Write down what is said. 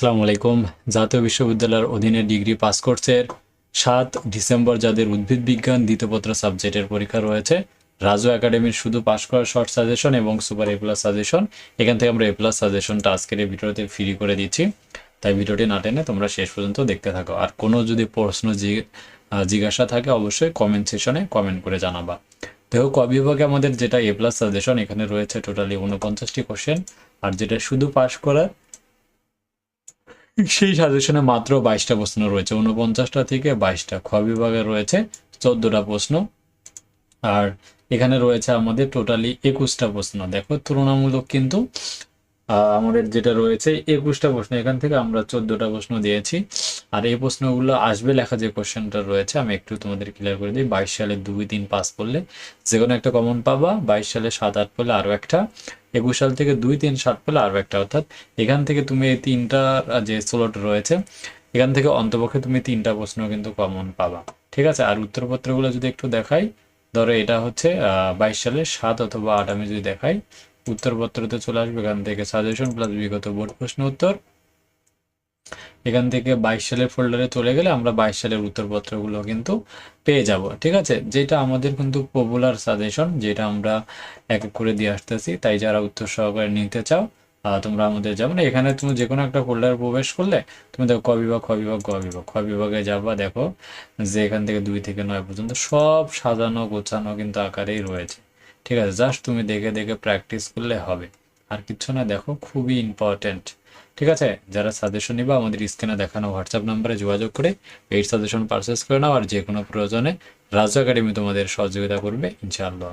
আসসালামু আলাইকুম। জাতীয় বিশ্ববিদ্যালয়ের অধীনে ডিগ্রি পাস কোর্সের সাত ডিসেম্বর যাদের উদ্ভিদ বিজ্ঞান দ্বিতীয়পত্র সাবজেক্টের পরীক্ষা রয়েছে। রাজু একাডেমির শুধু পাস করার শর্ট সাজেশন এবং সুপার এ প্লাস সাজেশন এখান থেকে আমরা এ প্লাস সাজেশনটা আজকের এই ভিডিওতে ফ্রি করে দিচ্ছি। তাই ভিডিওটি না টেনে তোমরা শেষ পর্যন্ত দেখতে থাকো। আর কোনো যদি প্রশ্ন জিজ্ঞাসা থাকে অবশ্যই কমেন্ট সেশনে কমেন্ট করে জানাবা। দেখো, ক বিভাগে আমাদের যেটা এ প্লাস সাজেশন এখানে রয়েছে টোটালি উনপঞ্চাশটি কোশ্চেন আর যেটা শুধু পাস করা সেই সাজেশনে মাত্র বাইশটা প্রশ্ন রয়েছে উনপঞ্চাশটা থেকে বাইশটা। খ বিভাগে রয়েছে চোদ্দটা প্রশ্ন। আর এখানে রয়েছে আমাদের টোটালি একুশটা প্রশ্ন। দেখো, তুলনামূলক কিন্তু আমাদের যেটা রয়েছে একুশটা প্রশ্ন। এখান থেকে আমরা চোদ্দটা প্রশ্ন দিয়েছি। আর এই প্রশ্নগুলো আসবে লেখা যে কোশ্চেনটা রয়েছে, আমি একটু তোমাদের ক্লিয়ার করে দিই। বাইশ সালে দুই তিন পাস করলে যে কোনো একটা কমন পাবা, বাইশ সালে সাত আট পড়লে আরও একটা, একুশ সাল থেকে দুই তিন সাত পেলে আরও একটা, অর্থাৎ এখান থেকে তুমি এই তিনটা যে স্লট রয়েছে, এখান থেকে অন্তপক্ষে তুমি তিনটা প্রশ্ন কিন্তু কমন পাবা। ঠিক আছে? আর উত্তরপত্রগুলো যদি একটু দেখাই, ধরো এটা হচ্ছে বাইশ সালের সাত অথবা আট আমি যদি দেখাই উত্তরপত্রতে চলে আসবে এখান থেকে সাজেশন প্লাস বিগত বোর্ড প্রশ্ন উত্তর। এখান থেকে বাইশ সালের ফোল্ডারে চলে গেলে আমরা বাইশ সালের উত্তরপত্রগুলো কিন্তু পেয়ে যাব, ঠিক আছে? যেটা আমাদের কিন্তু পপুলার সাজেশন যেটা আমরা এক এক করে দিয়ে আসতেছি। তাই যারা উত্তর সহকারে নিতে চাও তোমরা আমাদের যাব না এখানে তুমি যে কোনো একটা ফোল্ডারে প্রবেশ করলে, তুমি দেখো ক বিভাগ, খ বিভাগ, গ বিভাগ। খ বিভাগে যাবা, দেখো যে এখান থেকে দুই থেকে নয় পর্যন্ত সব সাজানো গোছানো কিন্তু আকারেই রয়েছে, ঠিক আছে? জাস্ট তুমি দেখে দেখে প্র্যাকটিস করলে হবে। আর কিছু না, দেখো, খুবই ইম্পর্টেন্ট ঠিক আছে? যারা সাজেশন নিবা, আমাদের স্ক্রিনে দেখানো হোয়াটসঅ্যাপ নাম্বারে যোগাযোগ করে এই সাজেশন পারচেস করে নাও, আর যে কোনো প্রয়োজনে রাজু একাডেমি তোমাদের সহযোগিতা করবে, ইনশাআল্লাহ।